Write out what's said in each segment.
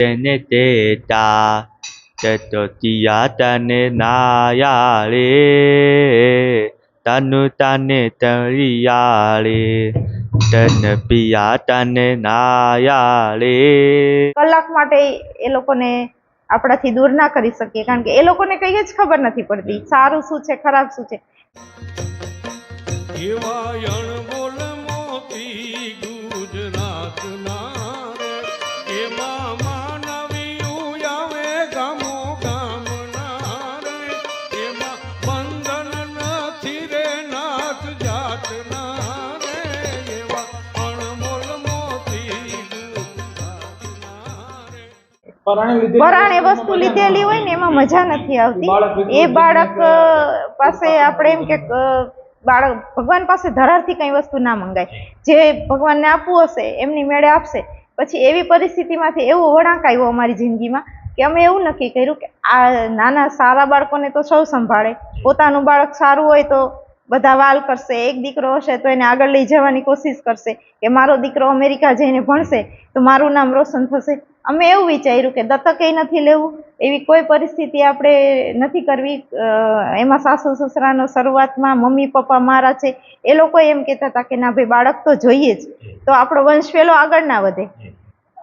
તેને તેટા તતોતિયા તને નાયાળે તનુ તને તળિયાળે તન પિયા તને નાયાળે. કલાક માટે એ લોકોને આપણાથી દૂર ના કરી શકીએ કારણ કે એ લોકોને કંઈ જ ખબર નથી પડતી સારું શું છે ખરાબ શું છે. એવા બોલ મોતી પરાણે વસ્તુ લીધેલી હોય ને એમાં મજા નથી આવતી. એ બાળક પાસે આપણે એમ કે બાળક ભગવાન પાસે ધરારથી કઈ વસ્તુ ના મંગાય. જે ભગવાનને આપવું હશે એમની મેળે આપશે. પછી એવી પરિસ્થિતિમાંથી એવો વળાંક આવ્યો અમારી જિંદગીમાં કે અમે એવું નક્કી કર્યું કે આ નાના સારા બાળકોને તો સૌ સંભાળે. પોતાનું બાળક સારું હોય તો બધા વાલ કરશે એક દીકરો હશે તો એને આગળ લઈ જવાની કોશિશ કરશે કે મારો દીકરો અમેરિકા જઈને ભણશે તો મારું નામ રોશન થશે. અમે એવું વિચાર્યું કે દત્તક એ નથી લેવું, એવી કોઈ પરિસ્થિતિ આપણે નથી કરવી. એમાં સાસુ સસરાનો શરૂઆતમાં મમ્મી પપ્પા મારા છે, એ લોકો એમ કહેતા હતા કે ના ભાઈ, બાળક તો જોઈએ જ. તો આપણો વંશ પેલો આગળ ના વધે.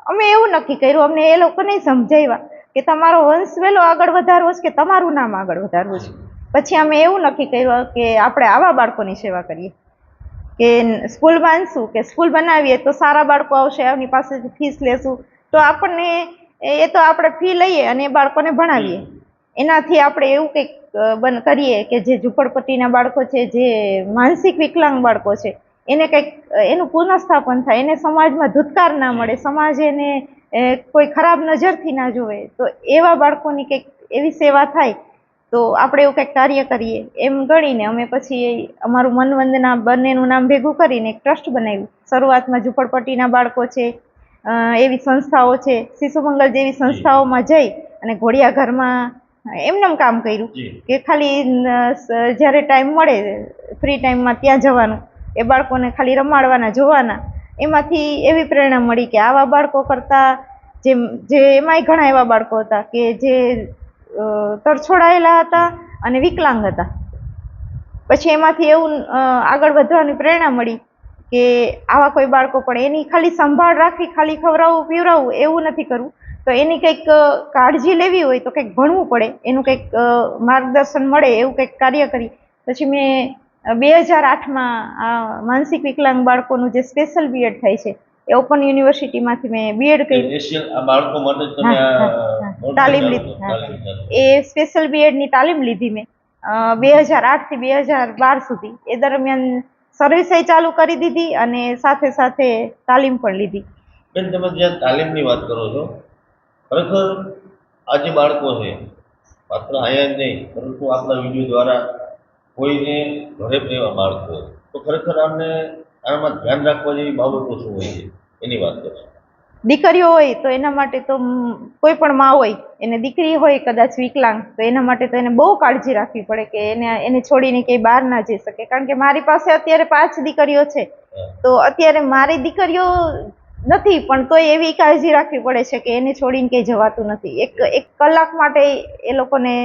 અમે એવું નક્કી કર્યું, અમને એ લોકો નહીં સમજાવ્યા કે તમારો વંશ વેલો આગળ વધારવો છે કે તમારું નામ આગળ વધારવું છે. પછી અમે એવું નક્કી કર્યું કે આપણે આવા બાળકોની સેવા કરીએ. કે સ્કૂલ બાંધશું કે સ્કૂલ બનાવીએ તો સારા બાળકો આવશે, એમની પાસેથી ફીસ લેશું. તો આપણને એ તો આપણે ફી લઈએ અને એ બાળકોને ભણાવીએ. એનાથી આપણે એવું કંઈક બન કરીએ કે જે ઝૂંપડપટ્ટીના બાળકો છે જે માનસિક વિકલાંગ બાળકો છે એને કંઈક એનું પુનઃસ્થાપન થાય એને સમાજમાં ધુતકાર ના મળે સમાજ એને કોઈ ખરાબ નજરથી ના જોવે તો એવા બાળકોની કંઈક એવી સેવા થાય તો આપણે એવું કંઈક કાર્ય કરીએ. એમ ગણીને અમે પછી અમારું મનવંદના બંનેનું નામ ભેગું કરીને એક ટ્રસ્ટ બનાવ્યું. શરૂઆતમાં ઝૂંપડપટ્ટીના બાળકો છે એવી સંસ્થાઓ છે. શિશુ મંગલ જેવી સંસ્થાઓમાં જઈ અને ઘોડિયા ઘરમાં એમનેમ કામ કર્યું કે ખાલી જ્યારે ટાઈમ મળે ફ્રી ટાઈમમાં ત્યાં જવાનું એ બાળકોને ખાલી રમાડવાના જોવાના એમાંથી એવી પ્રેરણા મળી કે આવા બાળકો કરતાં જે જે એમાંય ઘણા એવા બાળકો હતા કે જે તરછોડાયેલા હતા અને વિકલાંગ હતા. પછી એમાંથી એવું આગળ વધવાની પ્રેરણા મળી કે આવા કોઈ બાળકો પણ એની ખાલી સંભાળ રાખવી ખાલી ખવડાવવું પીવડાવવું એવું નથી કરવું. તો એની કંઈક કાળજી લેવી હોય તો કંઈક ભણવું પડે એનું કંઈક માર્ગદર્શન મળે એવું કંઈક કાર્ય કરી. પછી મેં બે હજાર આઠમાં આ માનસિક વિકલાંગ બાળકોનું જે સ્પેશિયલ બીએડ થાય છે એ ઓપન યુનિવર્સિટીમાંથી મેં બીએડ કર્યું. તાલીમ લીધી, હા. એ સ્પેશિયલ બીએડની તાલીમ લીધી મેં બે હજાર આઠથી બે હજાર બાર સુધી. એ દરમિયાન સર્વિસે ચાલુ કરી દીધી અને સાથે સાથે તાલીમ પણ લીધી. બેન, તમે જ્યાં તાલીમની વાત કરો છો, ખરેખર આ જે બાળકો છે, માત્ર અહીંયા જ નહીં, પરંતુ આપણા વીડિયો દ્વારા કોઈને ઘરે પણ બાળકો તો ખરેખર આમને આમાં ધ્યાન રાખવા જેવી બાબતો શું હોય છે? એની વાત કરશો. દીકરીઓ હોય તો એના માટે તો કોઈ પણ માં હોય એને દીકરી હોય કદાચ વિકલાંગ તો એના માટે તો એને બહુ કાળજી રાખવી પડે કે એને એને છોડીને ક્યાંય બહાર ના જઈ શકે. કારણ કે મારી પાસે અત્યારે પાંચ દીકરીઓ છે. તો અત્યારે મારી દીકરીઓ નથી પણ તોય એવી કાળજી રાખવી પડે છે કે એને છોડીને ક્યાંય જવાતું નથી. એક એક કલાક માટે એ લોકોને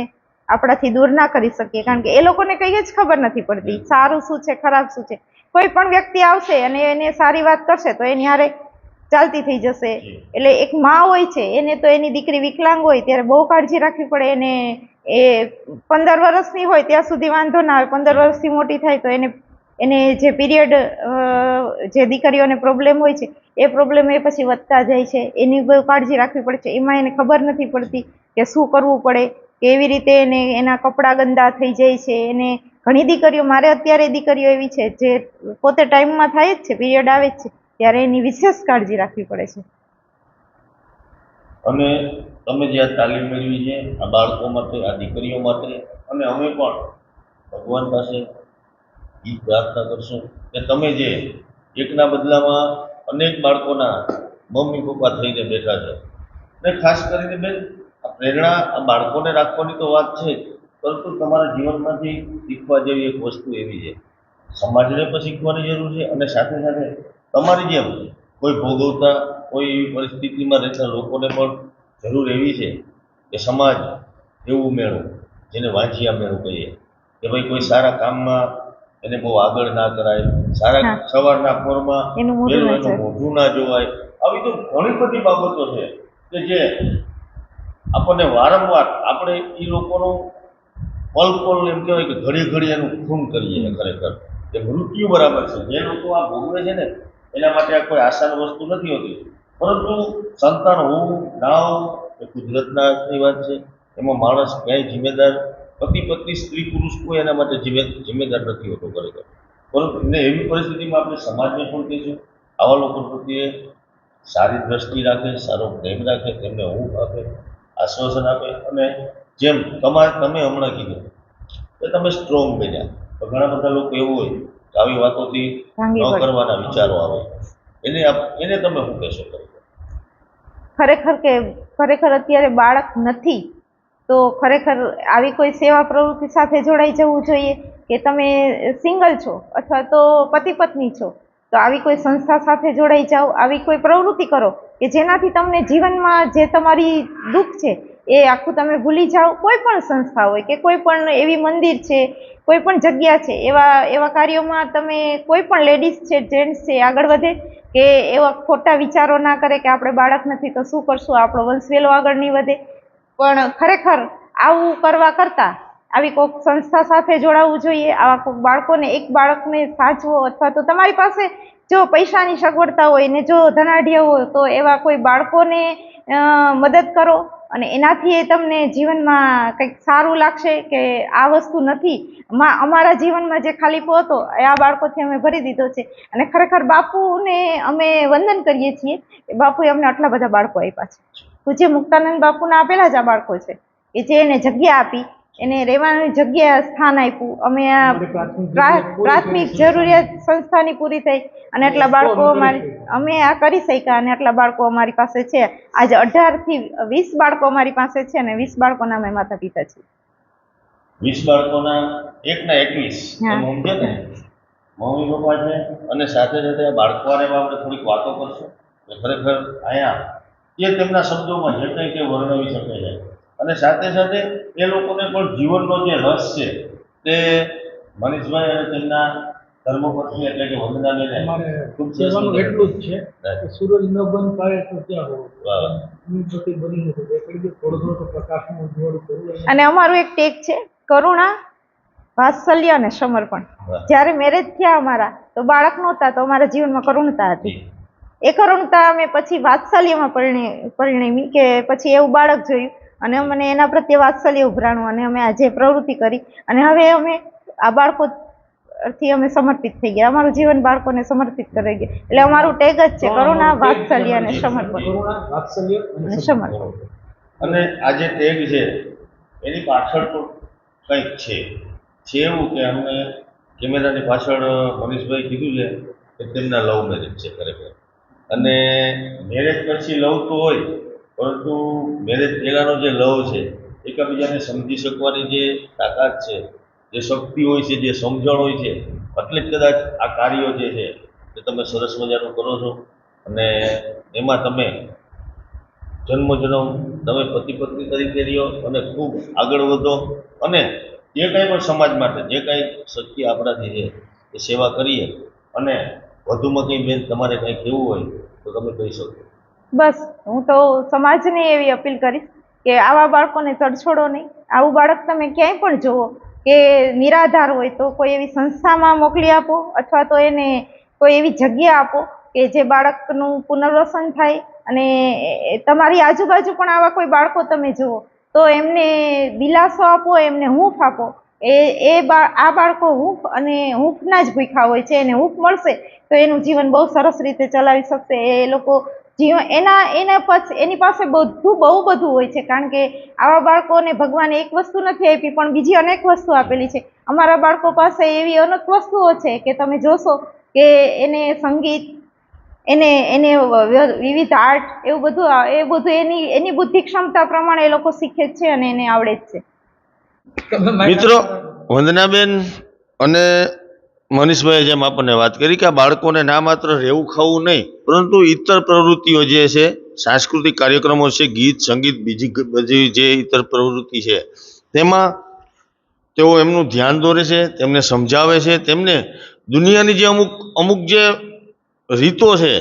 આપણાથી દૂર ના કરી શકીએ. કારણ કે એ લોકોને કંઈ જ ખબર નથી પડતી. સારું શું છે ખરાબ શું છે. કોઈ પણ વ્યક્તિ આવશે અને એને સારી વાત કરશે તો એની હારે ચાલતી થઈ જશે. એટલે એક માં હોય છે એને તો એની દીકરી વિકલાંગ હોય ત્યારે બહુ કાળજી રાખવી પડે. એને એ પંદર વર્ષની હોય ત્યાં સુધી વાંધો ના આવે. પંદર વર્ષથી મોટી થાય તો એને એને જે પીરિયડ જે દીકરીઓને પ્રોબ્લેમ હોય છે એ પ્રોબ્લેમ એ પછી વધતા જાય છે. એની બહુ કાળજી રાખવી પડે છે. એમાં એને ખબર નથી પડતી કે શું કરવું પડે કેવી રીતે એને એના કપડાં ગંદા થઈ જાય છે. એને ઘણી દીકરીઓ મારે અત્યારે દીકરીઓ એવી છે જે પોતે ટાઈમમાં થાય જ છે પીરિયડ આવે જ છે. ત્યારે એની વિશેષ કાળજી રાખવી પડે છે. અને તમે જે આ તાલીમ મેળવી છે, આ બાળકો માટે, આ દીકરીઓ માટે, અને અમે પણ ભગવાન પાસે એ પ્રાર્થના કરશું કે તમે જે એકના બદલામાં અનેક બાળકોના મમ્મી પપ્પા થઈને બેઠા છો. અને ખાસ કરીને બેન, આ પ્રેરણા આ બાળકોને રાખવાની તો વાત છે, પરંતુ તમારા જીવનમાંથી શીખવા જેવી એક વસ્તુ એવી છે. સમાજને પણ શીખવાની જરૂર છે અને સાથે સાથે તમારી જેમ કોઈ ભોગવતા કોઈ એવી પરિસ્થિતિમાં રહેતા લોકોને પણ જરૂર એવી છે કે સમાજ એવું મેળો જેને વાંચિયા મેળવું કહીએ. કે ભાઈ કોઈ સારા કામમાં એને બહુ આગળ ના કરાય સારા સવારના ખોરમાં એનું મોઢું ના જોવાય. મોઢું ના જોવાય. આવી તો ઘણી બધી બાબતો છે કે જે આપણને વારંવાર આપણે એ લોકોનું પલ પલ એમ કહેવાય કે ઘડી ઘડી એનું ખૂન કરીએ ખરેખર. કે મૃત્યુ બરાબર છે. જે લોકો આ ભોગવે છે ને એના માટે આ કોઈ આસાન વસ્તુ નથી હોતી. પરંતુ સંતાન હોવું ના હોવું એ કુદરતનાની વાત છે. એમાં માણસ ક્યાંય જિમ્મેદાર પતિ પત્ની સ્ત્રી પુરુષ કોઈ એના માટે જિમ્મે જિમ્મેદાર નથી હોતો ખરેખર. પરંતુ એને એવી પરિસ્થિતિમાં આપણે સમાજને પણ કહીશું? આવા લોકો પ્રત્યે સારી દ્રષ્ટિ રાખે, સારો પ્રેમ રાખે, તેમને હું આપે, આશ્વાસન આપે અને જેમ તમારે તમે હમણાં કીધું, કે તમે સ્ટ્રોંગ બન્યા. તો ઘણા બધા લોકો એવું હોય આવી વાતોથી ન કરવાના વિચારો આવે. એને એને તમે શું કહેશો ખરેખર? ખરેખર કે ખરેખર અત્યારે બાળક નથી તો ખરેખર આવી કોઈ સેવા પ્રવૃત્તિ સાથે જોડાઈ જવું જોઈએ કે તમે સિંગલ છો અથવા તો પતિ પત્ની છો? તો આવી કોઈ સંસ્થા સાથે જોડાઈ જાઓ આવી કોઈ પ્રવૃત્તિ કરો કે જેનાથી તમને જીવનમાં જે તમારી દુઃખ છે એ આખું તમે ભૂલી જાઓ. કોઈ પણ સંસ્થા હોય કે કોઈ પણ એવી મંદિર છે, કોઈ પણ જગ્યા છે, એવા એવા કાર્યોમાં તમે કોઈ પણ લેડીઝ છે જેન્ટ્સ છે, આગળ વધે કે એવા ખોટા વિચારો ના કરે કે આપણે બાળક નથી તો શું કરશું? આપણો વંશ આગળ નહીં વધે. પણ ખરેખર આવું કરવા કરતાં આવી કોઈક સંસ્થા સાથે જોડાવવું જોઈએ, આવા કોઈક બાળકોને, એક બાળકને સાચવો અથવા તો તમારી પાસે જો પૈસાની સગવડતા હોય ને જો ધનાઢ્ય હોય તો એવા કોઈ બાળકોને મદદ કરો. અને એનાથી એ તમને જીવનમાં કંઈક સારું લાગશે કે આ વસ્તુ નથી. માં, અમારા જીવનમાં જે ખાલીપો હતો, એ આ બાળકોથી અમે ભરી દીધો છે. અને ખરેખર બાપુને અમે વંદન કરીએ છીએ કે બાપુએ અમને આટલા બધા બાળકો આપ્યા છે. પૂજ્ય મુક્તાનંદ બાપુના આપેલા જ આ બાળકો છે કે જે એને જગ્યા આપી એને રહેવાની જગ્યા સ્થાન આપ્યું. અમે આ પ્રાથમિક જરૂરિયાત સંસ્થાની પૂરી થઈ અને એટલા બાળકો અમારી અમે આ કરી શક્યા અને આટલા બાળકો અમારી પાસે છે. આજે અઢારથી વીસ બાળકો અમારી પાસે છે અને વીસ બાળકોના અમે માતા પિતા છીએ. વીસ બાળકોના એકના એકવીસ. હા. સમજે ને મમ્મી પપ્પા છે અને સાથે સાથે બાળકોને આપણે થોડીક વાતો કરશું. ખરેખર અહીંયા એ તેમના શબ્દોમાં જે કંઈ તે વર્ણવી શકે છે. અને સાથે સાથે એ લોકોને પણ જીવનનો જે રસ છે તે મનીષભાઈ અને તેમના ધર્મપત્ની એટલે કે વંદનાબેને અમારે ખૂબ કહેવાનું એટલું જ છે કે સૂરજ ન બંધ પાડે તો ત્યાં હોવું? પ્રતિ બની નથી. એટલે થોડો થોડો પ્રકાશનું ઉજ્જવળ કરવું અને અમારું એક ટેક છે કરુણા વાત્સલ્ય અને સમર્પણ. જ્યારે મેરેજ થયા અમારા તો બાળક નહોતા તો અમારા જીવનમાં કરુણતા હતી. એ કરુણતા અમે પછી વાત્સલ્યમાં પરિણી પરિણમી કે પછી એવું બાળક જોયું. અને મને એના પ્રત્યે વાત્સલ્ય ઉભરાણું અને અમે આજે પ્રવૃત્તિ કરી અને હવે અમે આ બાળકો થી અમે સમર્પિત થઈ ગયા. અમારું જીવન બાળકોને સમર્પિત કરી ગયા. એટલે અમારું ટેગ જ છે કરુણા વાત્સલ્ય અને સમર્પણ. અને. સમર્પણ. અને આ જે ટેગ છે એની પાછળ પણ કંઈક છે. છે એવું કે અમને કેમેરાની પાછળ મનીષભાઈ કીધું છે કે તેમના લવ મેરેજ છે ખરેખર. અને મેરેજ પછી લવ તો હોય પરંતુ મેરેજ પહેલાંનો જે લવ છે, એકબીજાને સમજી શકવાની જે તાકાત છે, જે શક્તિ હોય છે, જે સમજણ હોય છે, એટલે જ કદાચ આ કાર્યો જે છે તે તમે સરસ મજાનું કરો છો. અને એમાં તમે જન્મ જન્મ તમે પતિ પત્ની તરીકે રહ્યો અને ખૂબ આગળ વધો અને જે કાંઈ પણ સમાજ માટે, જે કાંઈ શક્તિ આપણાથી છે, એ સેવા કરીએ. અને વધુમાં કંઈ બેન, તમારે કંઈ કહેવું હોય તો તમે કહી શકો. બસ, હું તો સમાજને એવી અપીલ કરીશ કે આવા બાળકોને તડછોડો નહીં. આવું બાળક તમે ક્યાંય પણ જુઓ કે નિરાધાર હોય તો કોઈ એવી સંસ્થામાં મોકલી આપો અથવા તો એને કોઈ એવી જગ્યા આપો કે જે બાળકનું પુનર્વસન થાય અને તમારી આજુબાજુ પણ આવા કોઈ બાળકો તમે જુઓ તો એમને દિલાસો આપો, એમને હૂંફ આપો. એ એ આ બાળકો હૂંફ અને હૂંફના જ ભૂખ્યા હોય છે, એને હૂંફ મળશે તો એનું જીવન બહુ સરસ રીતે ચલાવી શકશે. એ લોકો જીવન એના એના પછી એની પાસે બધું બહુ બધું હોય છે. કારણ કે આવા બાળકોને ભગવાને એક વસ્તુ નથી આપી પણ બીજી અનેક વસ્તુ આપેલી છે. અમારા બાળકો પાસે એવી અનેક વસ્તુઓ છે કે તમે જોશો કે એને સંગીત એને એને વિવિધ આર્ટ એવું બધું એ બધું એની એની બુદ્ધિ ક્ષમતા પ્રમાણે એ લોકો શીખે જ છે અને એને આવડે જ છે. મિત્રો વંદનાબેન અને મનીષભાઈએ જેમ આપણને વાત કરી કે આ બાળકોને ના માત્ર રહેવું ખાવું નહીં, પરંતુ ઇતર પ્રવૃત્તિઓ જે છે, સાંસ્કૃતિક કાર્યક્રમો છે, ગીત, સંગીત, બીજી બધી જે ઇતર પ્રવૃત્તિ છે, તેમાં તેઓ એમનું ધ્યાન દોરે છે, તેમને સમજાવે છે, તેમને દુનિયાની જે અમુક અમુક જે રીતો છે,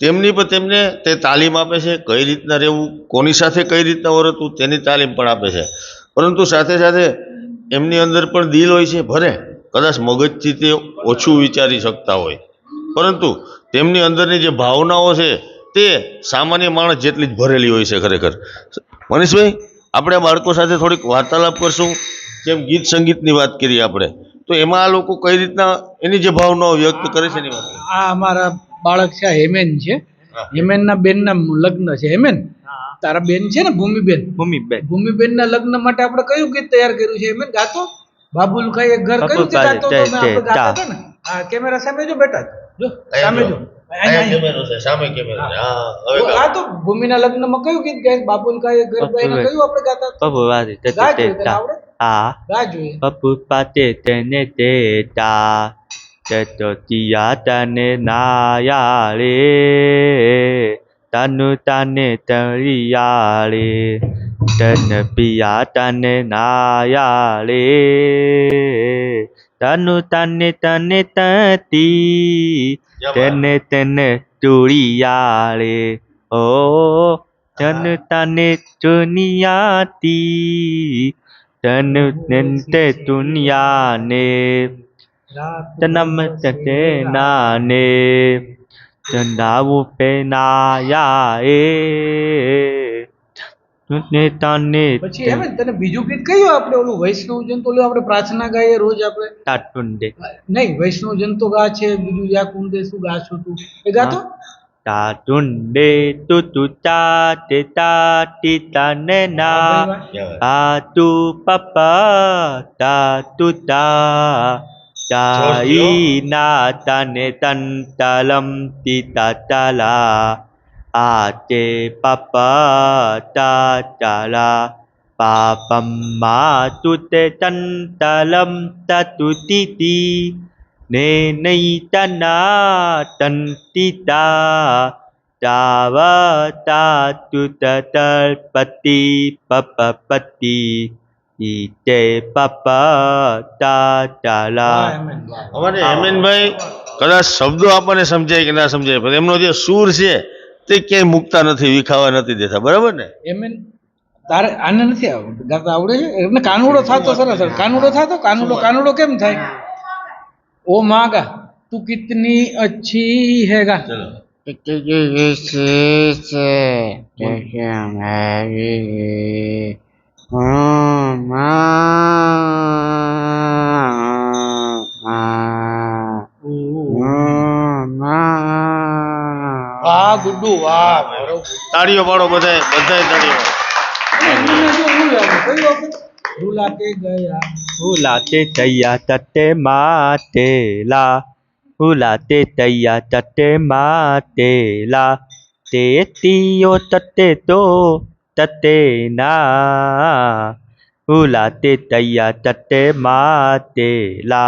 તેમની પર તેમને તે તાલીમ આપે છે, કઈ રીતના રહેવું, કોની સાથે કઈ રીતના વર્તવું તેની તાલીમ પણ આપે છે. પરંતુ સાથે સાથે એમની અંદર પણ દિલ હોય છે, ભરે. કદાચ મગજથી તે ઓછું વિચારી શકતા હોય. પરંતુ તેમની અંદરની જે ભાવનાઓ છે તે સામાન્ય માણસ જેટલી જ ભરેલી હોય છે ખરેખર. મનીષભાઈ આપણે બાળકો સાથે થોડીક વાર્તાલાપ કરશું. જેમ ગીત સંગીતની વાત કરીએ આપણે. તો એમાં આ લોકો કઈ રીતના એની જે ભાવનાઓ વ્યક્ત કરે છે એની વાત? આ અમારા બાળક છે હેમેન છે. હેમેનના બેનના લગ્ન છે. હેમેન તારા બેન છે ને ભૂમિબેન? ભૂમિબેન. ભૂમિબેનના લગ્ન માટે આપણે કયું ગીત તૈયાર કર્યું છે હેમેન? ગાતો? બાબુલ કઈ એક ઘર કયું છે તો મેં આપણે તે- ગાતા હતા ને. આ કેમેરા સામે જો બેટા જો સામે જો. અહીંયા અહીંયા, કેમેરો છે સામે કેમેરો છે. હા. હવે આ તો ભૂમિના લગ્નમાં કયું ગીત ગાય? બાબુલ ખાઈ એક ઘર ગાઈને કયું આપણે ગાતા પપ્પુ વારી તે તે જોઈએ તને તા આવડે? આ ગા જોઈએ. પપ્પુ પાતે તેને તે તા તે તો તિયા તને નાયા રે તનુ તને તળિયા રે તન પિયા તને નાયા રે તનુ તને તને તતી તને તને ચૂડિયા રે ઓ તન તને ચુનિયાતી તન નંતે દુનિયાને તનમ તતે નાને ચંદાવું પેનાયા એ તુને તને પછી એમ તને બીજું ગીત કયું આપણે ઓલું વૈષ્ણવ તો ઓલું આપણે પ્રાર્થના ગાઈએ રોજ આપણે. નહીં તો ગા છે બીજું યા કુંડે શું ગા છો તું? એ ગાતો તાટુંડે તુ તુ તાતે તાટી તને ના. Dai na tane tan talam Ate papa ta tala Papam ma tu te tan talam tatu titi Ne nei tana tan tita Tawa tatu tatal pati papa pati Ite papa tatala વાહ, એમ જ, વાહ. અમારે હેમેનભાઈ કદાચ શબ્દો આપણને સમજાય કે ના સમજાય પણ એમનો જે સૂર છે તે ક્યાંય મૂકતા નથી વિખાવા નથી દેતા બરાબર ને? એમ તારે આને નથી આવડતું. ગાતા આવડે છે? એમને કાનુડો થાતો સરસ કાનુડો થાતો? કાનુડો કાનુડો કેમ થાય? ઓ માગા તું કિતની અચ્છી હે ગા ચલો વાહ ગુડ્ડુ વાહ તાળીઓ પાડો બધાય બધાય તાળીઓ પાડો. એમને જો ઓલું આવે, કયું આપણે? રૂલાતે ગયા Hulate taya tate matela Hulate taya tate matela Te tio tate to tate na Hulate taya tate matela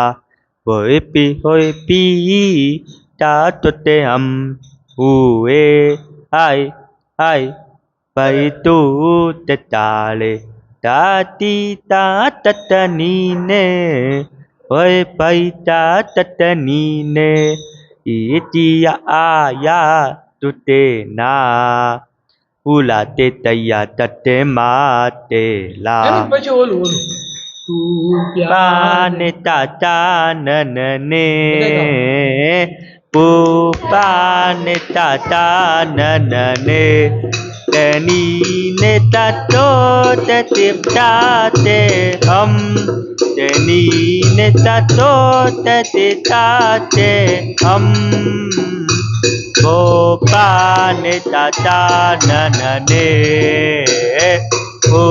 Hoi pi hoi pi ta Ue ai ai Pai tu te tale Tati ta tatanine Oi pai ta tatanine Itia aya tute na Ula te taya tate mate M la જ પછી ઓલું ઓલું તું પ્યાર pu pa ne ta ta na na ne te ni ne ta to te tip ta te hum te ni ne ta to te ti ta te hum pu pa ne ta ta na na ne pu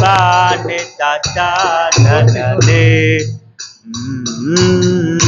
pa ne ta ta na na ne mm -hmm.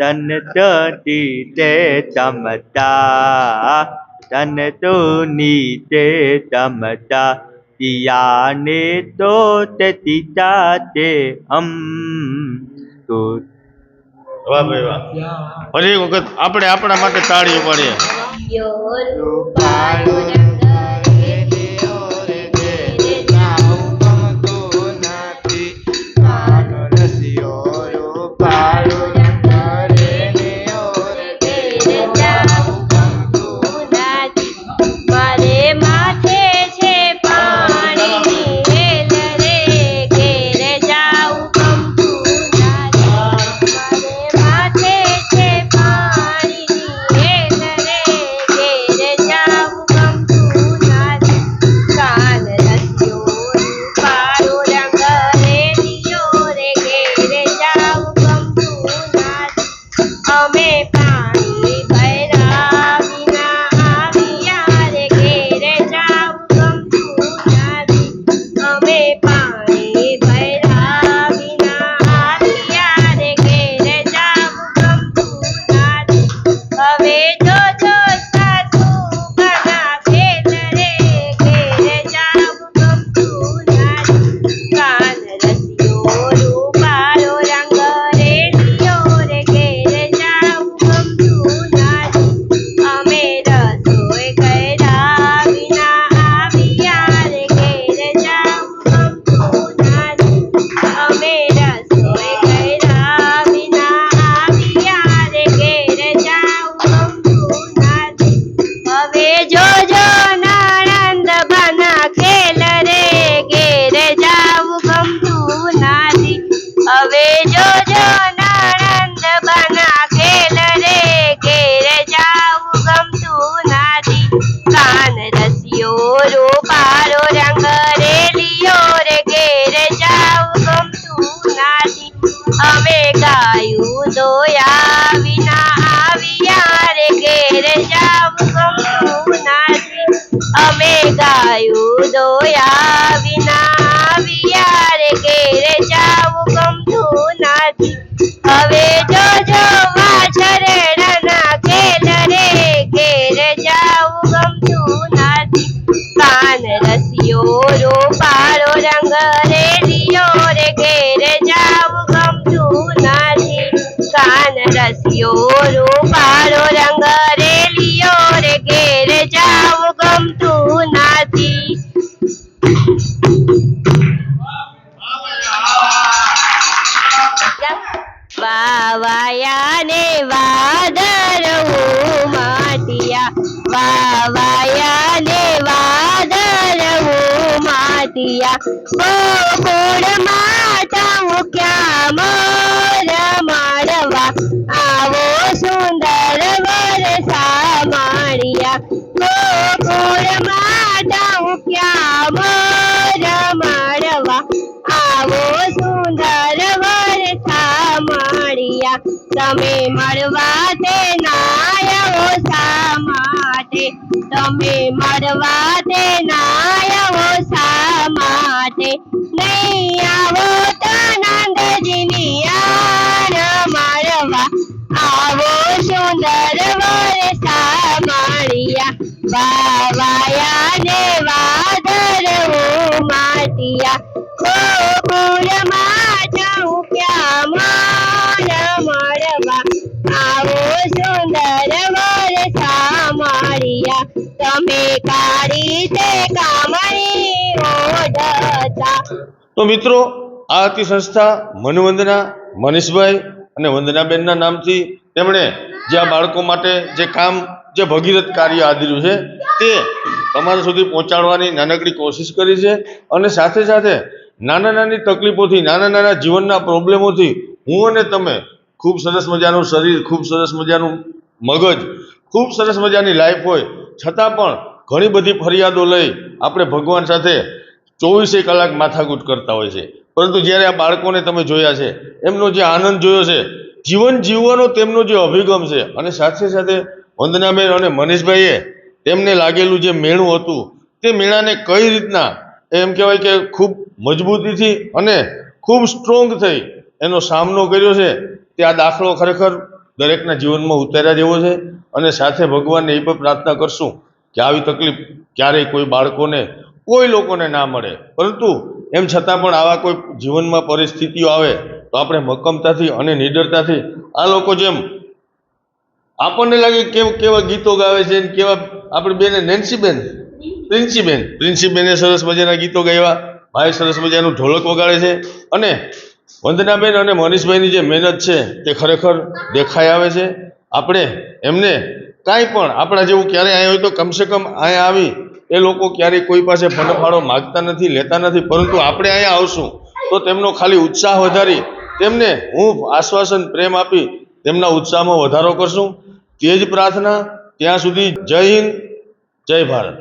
તન તો તી તમતા તન તો ની તે તમતા તિયાને તો તે તીતા તે હમ. તો વાહ ભાઈ વાહ. ફરી એક વખત આપણે આપણા માટે તાળી પાડીએ. હવે જોજો good. તમે મળવા તે નાયવો શા માટે? તમે મળવા તે નાયવો શા માટે? નહીં આવો તો નંદજીની આન મળવા. આવો સુંદર વરસા માળિયા? બાવાયા ને વાદર માટિયા. ગોકુળમાં તો મિત્રો, આ હતી સંસ્થા મનવંદના, મનીષભાઈ અને વંદનાબેનના નામથી તેમણે જે આ બાળકો માટે જે કામ, જે ભગીરથ કાર્ય આદર્યું છે, તે તમારા સુધી પહોંચાડવાની નાનકડી કોશિશ કરી છે અને સાથે સાથે નાના નાની તકલીફોથી, નાના નાના જીવનના પ્રોબ્લેમોથી હું અને તમે ખૂબ સરસ મજાનું શરીર, ખૂબ સરસ મજાનું મગજ, ખૂબ સરસ મજાની લાઈફ હોય. છતાં પણ ઘણી બધી ફરિયાદો લઈ આપણે ભગવાન સાથે ચોવીસે કલાક માથાકૂટ કરતા હોય છે. પરંતુ જ્યારે આ બાળકોને તમે જોયા છે, એમનો જે આનંદ જોયો છે, જીવન જીવવાનો તેમનો જે અભિગમ છે અને સાથે સાથે વંદનાબેન અને મનીષભાઈએ તેમને લાગેલું જે મેણું હતું, તે મેળાને કઈ રીતના એમ કહેવાય કે ખૂબ મજબૂતીથી અને ખૂબ સ્ટ્રોંગ થઈ એનો સામનો કર્યો છે, તે આ દાખલો ખરેખર દરેકના જીવનમાં ઉતાર્યા જેવો છે અને સાથે ભગવાનને એ પણ પ્રાર્થના કરશું કે આવી તકલીફ ક્યારેય કોઈ બાળકોને, કોઈ લોકોને ના મળે. પરંતુ એમ છતાં પણ આવા કોઈ જીવનમાં પરિસ્થિતિઓ આવે, તો આપણે મક્કમતાથી અને નિડરતાથી આ લોકો જેમ આપણને લાગે કેવ- કેવા ગીતો ગાવે છે કેવા આપણે બેને નેન્સીબેન, પ્રિન્સીબેન, પ્રિન્સીબેને સરસ મજાના ગીતો ગાયા ભાઈ સરસ મજાનું ઢોલક વગાડે છે અને વંદનાબેન અને મનીષભાઈની જે મહેનત છે તે ખરેખર દેખાઈ આવે છે. આપણે એમને કાંઈ પણ આપણા જેવું ક્યારેય આવ્યા હોય તો કમસે કમ અહીંયા આવી. એ લોકો ક્યારેય કોઈ પાસે ફંડફાળો માગતા નથી, લેતા નથી, પરંતુ આપણે અહીંયા આવશું. તો તેમનો ખાલી ઉત્સાહ વધારી, તેમને હું આશ્વાસન, પ્રેમ આપી તેમના ઉત્સાહમાં વધારો કરશું. તે જ પ્રાર્થના, ત્યાં સુધી જય હિન્દ, જય ભારત.